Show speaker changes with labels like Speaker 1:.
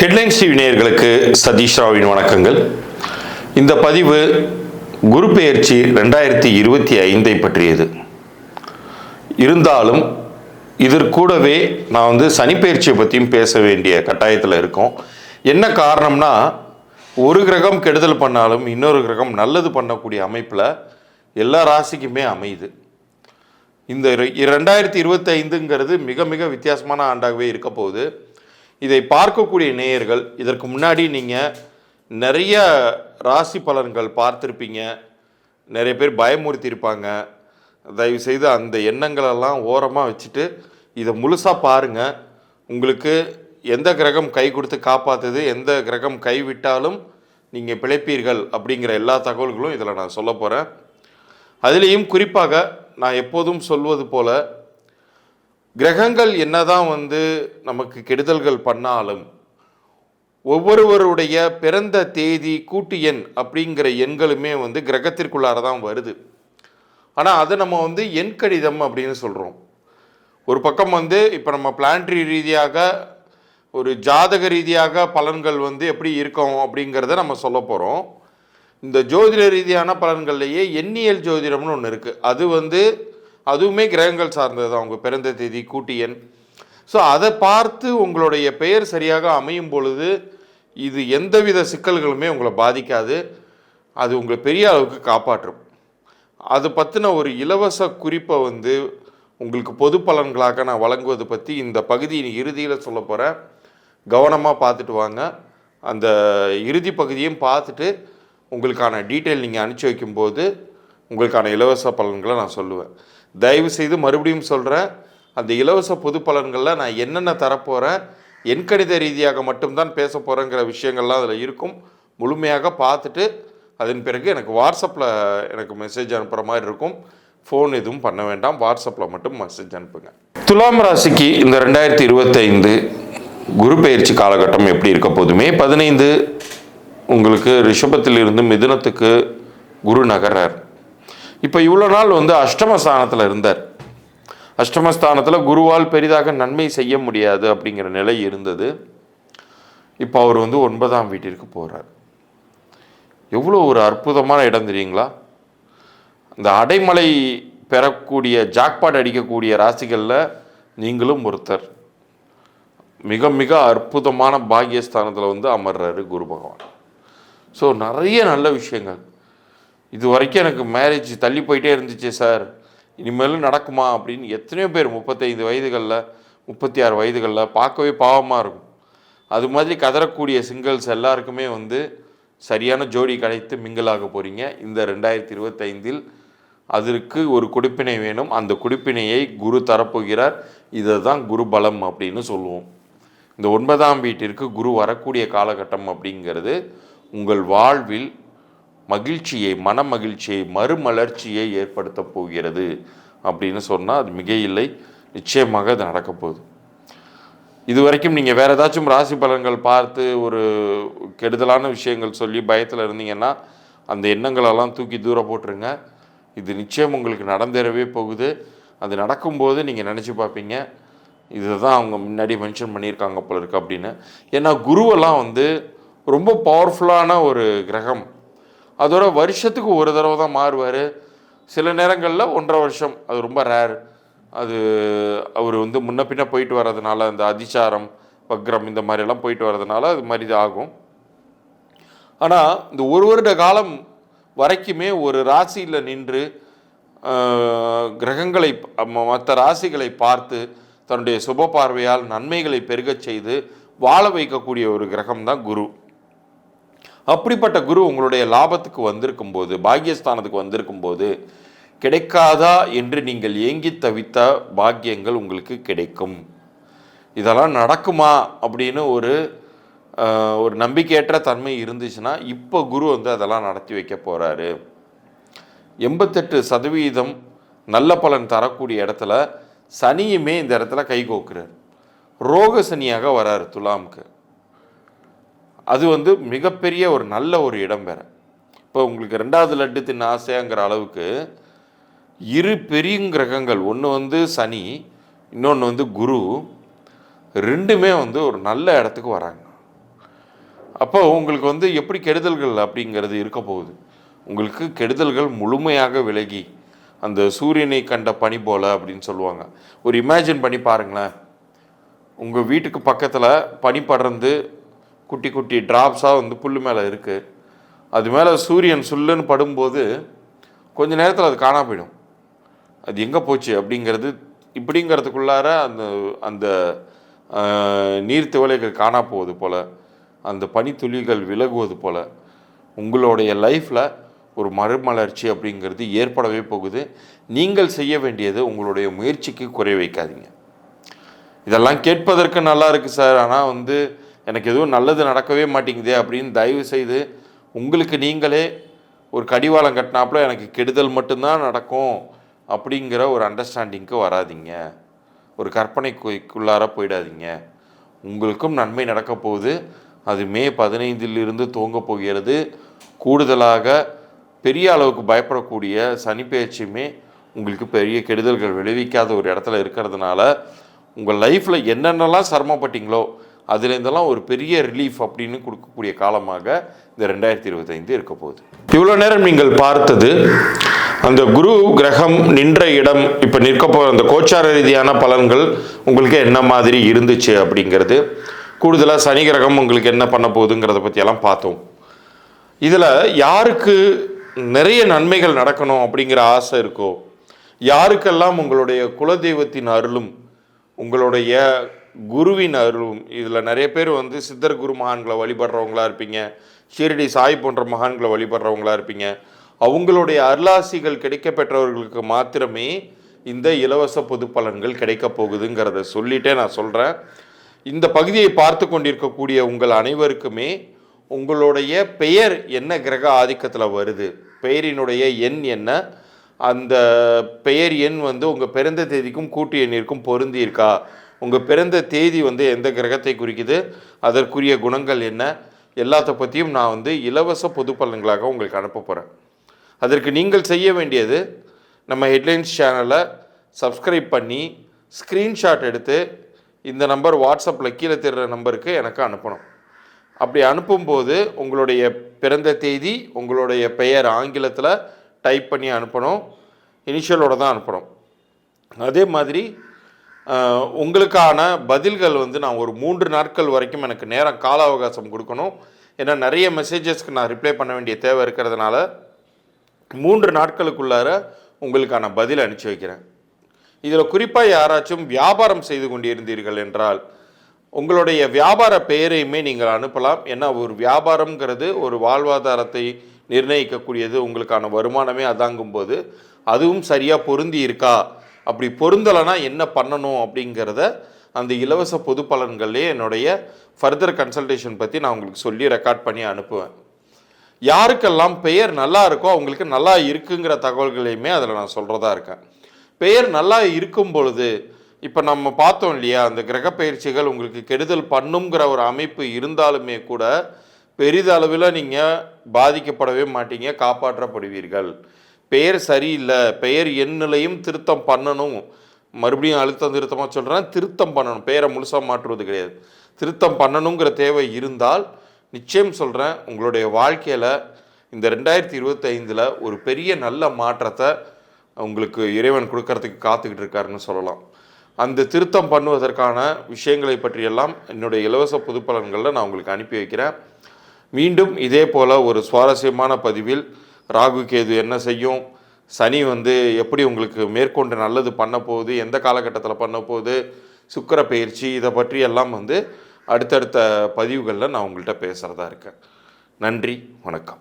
Speaker 1: Headlines TV நேயர்களுக்கு சதீஷ் ராவின் வணக்கங்கள். இந்த பதிவு குரு பெயர்ச்சி ரெண்டாயிரத்தி இருபத்தி ஐந்தை பற்றியது. இருந்தாலும் இதற்கூடவே நான் வந்து சனிப்பெயர்ச்சியை பற்றியும் பேச வேண்டிய கட்டாயத்தில் இருக்கோம். என்ன காரணம்னா ஒரு கிரகம் கெடுதல் பண்ணாலும் இன்னொரு கிரகம் நல்லது பண்ணக்கூடிய அமைப்பில் எல்லா ராசிக்குமே அமையுது. இந்த ரெண்டாயிரத்தி இருபத்தி ஐந்துங்கிறது மிக மிக வித்தியாசமான ஆண்டாகவே இருக்க போகுது. இதை பார்க்கக்கூடிய நேயர்கள் இதற்கு முன்னாடி நீங்கள் நிறைய ராசி பலன்கள் பார்த்துருப்பீங்க. நிறைய பேர் பயமுறுத்தியிருப்பாங்க. தயவுசெய்து அந்த எண்ணங்களெல்லாம் ஓரமாக வச்சுட்டு இதை முழுசாக பாருங்கள் உங்களுக்கு எந்த கிரகம் கை கொடுத்து காப்பாற்றுது எந்த கிரகம் கைவிட்டாலும் நீங்கள் பிழைப்பீர்கள் அப்படிங்கிற எல்லா தகவல்களும் இதில் நான் சொல்ல போகிறேன் அதுலேயும் குறிப்பாக நான் எப்போதும் சொல்வது போல் கிரகங்கள் என்னதான் வந்து நமக்கு கெடுதல்கள் பண்ணாலும் ஒவ்வொருவருடைய பிறந்த தேதி கூட்டு எண் அப்படிங்கிற எண்களுமே வந்து கிரகத்திற்குள்ளார தான் வருது. ஆனால் அதை நம்ம வந்து எண் கடிதம் அப்படின்னு சொல்கிறோம் ஒரு பக்கம் வந்து இப்போ நம்ம பிளான்ட்ரி ரீதியாக ஒரு ஜாதக ரீதியாக பலன்கள் வந்து எப்படி இருக்கும் அப்படிங்கிறத நம்ம சொல்ல போகிறோம் இந்த ஜோதிட ரீதியான பலன்கள்லையே எண்ணியல் ஜோதிடம்னு ஒன்று இருக்குது அது வந்து அதுவுமே கிரகங்கள் சார்ந்தது தான். உங்கள் பிறந்த தேதி கூட்டியன் ஸோ அதை பார்த்து உங்களுடைய பெயர் சரியாக அமையும் பொழுது இது எந்தவித சிக்கல்களுமே உங்களை பாதிக்காது. அது உங்களை பெரிய அளவுக்கு காப்பாற்றும். அது பற்றின ஒரு இலவச குறிப்பை வந்து உங்களுக்கு பொது பலன்களாக நான் வழங்குவது பற்றி இந்த பகுதியின் இறுதியில் சொல்ல போகிறேன் கவனமாக பார்த்துட்டு வாங்க. அந்த இறுதி பகுதியும் பார்த்துட்டு உங்களுக்கான டீட்டெயில் நீங்கள் அனுப்பிச்சி வைக்கும்போது உங்களுக்கான இலவச பலன்களை நான் சொல்லுவேன். தயவு செய்து மறுபடியும் சொல்கிறேன் அந்த இலவச பொது பலன்களில் நான் என்னென்ன தரப்போகிறேன் எண்கணித ரீதியாக மட்டும்தான் பேச போகிறேங்கிற விஷயங்கள்லாம் அதில் இருக்கும். முழுமையாக பார்த்துட்டு அதன் பிறகு எனக்கு வாட்ஸ்அப்பில் எனக்கு மெசேஜ் அனுப்புகிற மாதிரி இருக்கும். ஃபோன் எதுவும் பண்ண வேண்டாம். வாட்ஸ்அப்பில் மட்டும் மெசேஜ் அனுப்புங்க. துலாம் ராசிக்கு இந்த ரெண்டாயிரத்தி இருபத்தைந்து குரு பயிற்சி காலகட்டம் எப்படி இருக்க போதுமே? பதினைந்து உங்களுக்கு ரிஷபத்தில் இருந்து மிதுனத்துக்கு குரு நகர்றார். இப்போ இவ்வளோ நாள் வந்து அஷ்டமஸ்தானத்தில் இருந்தார். அஷ்டமஸ்தானத்தில் குருவால் பெரிதாக நன்மை செய்ய முடியாது அப்படிங்கிற நிலை இருந்தது. இப்போ அவர் வந்து ஒன்பதாம் வீட்டிற்கு போகிறார் எவ்வளோ ஒரு அற்புதமான இடம் தெரியுங்களா? இந்த அடைமலை பெறக்கூடிய ஜாக்பாட் அடிக்கக்கூடிய ராசிகளில் நீங்களும் ஒருத்தர். மிக மிக அற்புதமான பாக்கியஸ்தானத்தில் வந்து அமர்றாரு குரு பகவான். ஸோ நிறைய நல்ல விஷயங்கள். இது வரைக்கும் எனக்கு மேரேஜ் தள்ளி போயிட்டே இருந்துச்சு சார் இனிமேலும் நடக்குமா அப்படின்னு எத்தனையோ பேர் முப்பத்தைந்து வயதுகளில் முப்பத்தி ஆறு வயதுகளில் பார்க்கவே பாவமாக இருக்கும். அது மாதிரி கதறக்கூடிய சிங்கிள்ஸ் எல்லாருக்குமே வந்து சரியான ஜோடி கிடைத்து மிங்கிளாக போகிறீங்க இந்த ரெண்டாயிரத்தி இருபத்தைந்தில் அதற்கு ஒரு குடிப்பினை வேணும். அந்த குடிப்பினையை குரு தரப்போகிறார். இதை தான் குரு பலம் அப்படின்னு சொல்லுவோம். இந்த ஒன்பதாம் வீட்டிற்கு குரு வரக்கூடிய காலகட்டம் அப்படிங்கிறது உங்கள் வாழ்வில் மகிழ்ச்சியை மன மகிழ்ச்சியை மறுமலர்ச்சியை ஏற்படுத்த போகிறது அப்படின்னு சொன்னால் அது மிக இல்லை நிச்சயமாக அது நடக்க போகுது. இது வரைக்கும் நீங்கள் வேறு ஏதாச்சும் ராசி பலன்கள் பார்த்து ஒரு கெடுதலான விஷயங்கள் சொல்லி பயத்தில் இருந்தீங்கன்னா அந்த எண்ணங்களெல்லாம் தூக்கி தூர போட்டுருங்க. இது நிச்சயம் உங்களுக்கு நடந்தேறவே போகுது. அது நடக்கும்போது நீங்கள் நினச்சி பார்ப்பீங்க இதுதான் அவங்க முன்னாடி மென்ஷன் பண்ணியிருக்காங்க போல இருக்குது அப்படின்னு. ஏன்னா குருவெல்லாம் வந்து ரொம்ப பவர்ஃபுல்லான ஒரு கிரகம். அதோட வருஷத்துக்கு ஒரு தடவை தான் மாறுவார். சில நேரங்களில் ஒன்றரை வருஷம். அது ரொம்ப ரேர் அது அவர் வந்து முன்ன பின்ன போயிட்டு வர்றதுனால அந்த அதிசாரம் வக்ரம் இந்த மாதிரியெல்லாம் போயிட்டு வர்றதுனால அது மாதிரி இது ஆகும். ஆனால் இந்த ஒரு வருட காலம் வரைக்குமே ஒரு ராசியில் நின்று கிரகங்களை மற்ற ராசிகளை பார்த்து தன்னுடைய சுப பார்வையால் நன்மைகளை பெருகச் செய்து வாழ வைக்கக்கூடிய ஒரு கிரகம் தான் குரு. அப்படிப்பட்ட குரு உங்களுடைய லாபத்துக்கு வந்திருக்கும் போது பாக்கியஸ்தானத்துக்கு வந்திருக்கும் போது கிடைக்காதா என்று நீங்கள் ஏங்கி தவித்த பாக்கியங்கள் உங்களுக்கு கிடைக்கும். இதெல்லாம் நடக்குமா அப்படின்னு ஒரு ஒரு நம்பிக்கையற்ற தன்மை இருந்துச்சுன்னா இப்போ குரு வந்து அதெல்லாம் நடத்தி வைக்க போகிறாரு எண்பத்தெட்டு சதவீதம் நல்ல பலன் தரக்கூடிய இடத்துல சனியுமே இந்த இடத்துல கை கோக்குறார். ரோக சனியாக வராரு துலாமுக்கு. அது வந்து மிகப்பெரிய ஒரு நல்ல ஒரு இடம் வேற. இப்போ உங்களுக்கு ரெண்டாவது லட்டு தின்ன ஆசைங்கிற அளவுக்கு இரு பெரிய கிரகங்கள் ஒன்று வந்து சனி இன்னொன்று வந்து குரு ரெண்டுமே வந்து ஒரு நல்ல இடத்துக்கு வராங்க. அப்போ உங்களுக்கு வந்து எப்படி கெடுதல்கள் அப்படிங்கிறது இருக்க போகுது. உங்களுக்கு கெடுதல்கள் முழுமையாக விலகி அந்த சூரியனை கண்ட பனி போல் அப்படின்னு சொல்லுவாங்க. ஒரு இமேஜின் பண்ணி பாருங்களேன். உங்கள் வீட்டுக்கு பக்கத்தில் பனி படர்ந்து குட்டி குட்டி ட்ராப்ஸாக வந்து புல் மேலே இருக்குது அது மேலே சூரியன் சுல்லுன்னு படும்போது கொஞ்ச நேரத்தில் அது காணாம போயிடும். அது எங்கே போச்சு அப்படிங்கிறது இப்படிங்கிறதுக்குள்ளார அந்த அந்த நீர் திவலைகள் காணா போவது போல் அந்த பனித்துளிகள் விலகுவது போல் உங்களுடைய லைஃப்பில் ஒரு மறுமலர்ச்சி அப்படிங்கிறது ஏற்படவே போகுது. நீங்கள் செய்ய வேண்டியது உங்களுடைய முயற்சிக்கு குறை வைக்காதீங்க இதெல்லாம் கேட்பதற்கு நல்லா இருக்குது சார். ஆனால் வந்து எனக்கு எதுவும் நல்லது நடக்கவே மாட்டேங்குதே அப்படின்னு தயவு செய்து உங்களுக்கு நீங்களே ஒரு கடிவாளம் கட்டினாப்புல எனக்கு கெடுதல் மட்டும்தான் நடக்கும் அப்படிங்கிற ஒரு அண்டர்ஸ்டாண்டிங்க்கு வராதீங்க. ஒரு கற்பனைக்குள்ளார போயிடாதீங்க. உங்களுக்கும் நன்மை நடக்க போகுது. அது மே பதினைந்திலிருந்து துவங்க போகிறது. கூடுதலாக பெரிய அளவுக்கு பயப்படக்கூடிய சனி பெயர்ச்சியுமே உங்களுக்கு பெரிய கெடுதல்கள் விளைவிக்காத ஒரு இடத்துல இருக்கிறதுனால உங்கள் லைஃப்பில் என்னென்னலாம் சிரமப்பட்டீங்களோ அதுலேருந்தெல்லாம் ஒரு பெரிய ரிலீஃப் அப்படின்னு கொடுக்கக்கூடிய காலமாக இந்த ரெண்டாயிரத்தி இருபத்தைந்து இருக்க போகுது. இவ்வளோ நேரம் நீங்கள் பார்த்தது அந்த குரு கிரகம் நின்ற இடம் இப்போ நிற்க போகிற அந்த கோச்சார ரீதியான பலன்கள் உங்களுக்கு என்ன மாதிரி இருந்துச்சு அப்படிங்கிறது. கூடுதலாக சனி கிரகம் உங்களுக்கு என்ன பண்ண போகுதுங்கிறத பற்றியெல்லாம் பார்த்தோம். இதில் யாருக்கு நிறைய நன்மைகள் நடக்கணும் அப்படிங்கிற ஆசை இருக்கோ யாருக்கெல்லாம் உங்களுடைய குலதெய்வத்தின் அருளும் உங்களுடைய குருவின் அருளும். இதில் நிறைய பேர் வந்து சித்தர் குரு மகான்களை வழிபடுறவங்களா இருப்பீங்க. ஷீரடி சாய் போன்ற மகான்களை வழிபடுறவங்களா இருப்பீங்க. அவங்களுடைய அருளாசிகள் கிடைக்க பெற்றவர்களுக்கு மாத்திரமே இந்த இலவச பொது பலன்கள் கிடைக்க போகுதுங்கிறத சொல்லிட்டே நான் சொல்கிறேன் இந்த பகுதியை பார்த்து கொண்டிருக்கக்கூடிய உங்கள் அனைவருக்குமே உங்களுடைய பெயர் என்ன கிரக ஆதிக்கத்தில் வருது? பெயரினுடைய எண் என்ன? அந்த பெயர் எண் வந்து உங்கள் பிறந்த தேதிக்கும் கூட்டு எண்ணிற்கும் பொருந்தி இருக்கா உங்கள் பிறந்த தேதி வந்து எந்த கிரகத்தை குறிக்குது அதற்குரிய குணங்கள் என்ன எல்லாத்த பற்றியும் நான் வந்து இலவச பொது பலன்களாக உங்களுக்கு அனுப்ப போகிறேன் அதற்கு நீங்கள் செய்ய வேண்டியது நம்ம ஹெட்லைன்ஸ் சேனலை சப்ஸ்கிரைப் பண்ணி ஸ்க்ரீன்ஷாட் எடுத்து இந்த நம்பர் வாட்ஸ்அப்பில் கீழே தெரிகிற நம்பருக்கு எனக்கு அனுப்பணும். அப்படி அனுப்பும்போது உங்களுடைய பிறந்த தேதி உங்களுடைய பெயர் ஆங்கிலத்தில் டைப் பண்ணி அனுப்பணும் இனிஷியலோட தான் அனுப்பணும். அதே மாதிரி உங்களுக்கான பதில்கள் வந்து நான் ஒரு மூன்று நாட்கள் வரைக்கும் எனக்கு நேரம் கால அவகாசம் கொடுக்கணும். ஏன்னா நிறைய மெசேஜஸ்க்கு நான் ரிப்ளை பண்ண வேண்டிய தேவை இருக்கிறதுனால மூன்று நாட்களுக்குள்ளார உங்களுக்கான பதில் அனுப்பிச்சி வைக்கிறேன். இதில் குறிப்பாக யாராச்சும் வியாபாரம் செய்து கொண்டிருந்தீர்கள் என்றால் உங்களுடைய வியாபார பெயரையுமே நீங்கள் அனுப்பலாம். ஏன்னா ஒரு வியாபாரம்ங்கிறது ஒரு வாழ்வாதாரத்தை நிர்ணயிக்கக்கூடியது உங்களுக்கான வருமானமே அதாங்கும் போது அதுவும் சரியாக பொருந்தி இருக்கா? அப்படி பொருந்தலைன்னா என்ன பண்ணணும் அப்படிங்கிறத அந்த இலவச பொது பலன்கள்லேயே என்னுடைய ஃபர்தர் கன்சல்டேஷன் பற்றி நான் உங்களுக்கு சொல்லி ரெக்கார்ட் பண்ணி அனுப்புவேன். யாருக்கெல்லாம் பெயர் நல்லா இருக்கோ அவங்களுக்கு நல்லா இருக்குங்கிற தகவல்களையுமே அதில் நான் சொல்கிறதா இருக்கேன். பெயர் நல்லா இருக்கும் பொழுது இப்போ நம்ம பார்த்தோம் இல்லையா அந்த கிரக பயிற்சிகள் உங்களுக்கு கெடுதல் பண்ணுங்கிற ஒரு அமைப்பு இருந்தாலுமே கூட பெரிதளவில் நீங்கள் பாதிக்கப்படவே மாட்டீங்க காப்பாற்றப்படுவீர்கள். பெயர் சரியில்லை பெயர் எண்ணிலையும் திருத்தம் பண்ணணும். மறுபடியும் அழுத்தம் திருத்தமாக சொல்கிறேன் திருத்தம் பண்ணணும். பெயரை முழுசாக மாற்றுவது கிடையாது. திருத்தம் பண்ணணுங்கிற தேவை இருந்தால் நிச்சயம் சொல்கிறேன் உங்களுடைய வாழ்க்கையில் இந்த ரெண்டாயிரத்தி இருபத்தைந்தில் ஒரு பெரிய நல்ல மாற்றத்தை உங்களுக்கு இறைவன் கொடுக்கறதுக்கு காத்துக்கிட்டு இருக்காருன்னு சொல்லலாம். அந்த திருத்தம் பண்ணுவதற்கான விஷயங்களை பற்றியெல்லாம் என்னுடைய இலவச பொது பலன்களில் நான் உங்களுக்கு அனுப்பி வைக்கிறேன். மீண்டும் இதே போல் ஒரு சுவாரஸ்யமான பதிவில் ராகு கேது என்ன செய்யும்? சனி வந்து எப்படி உங்களுக்கு மேற்கொண்டு நல்லது பண்ண போகுது? எந்த காலகட்டத்தில் பண்ண போகுது? சுக்கிர பயிற்சி இதை பற்றி எல்லாம் வந்து அடுத்தடுத்த பதிவுகளில் நான் உங்கள்கிட்ட பேசுகிறதா இருக்கேன். நன்றி வணக்கம்.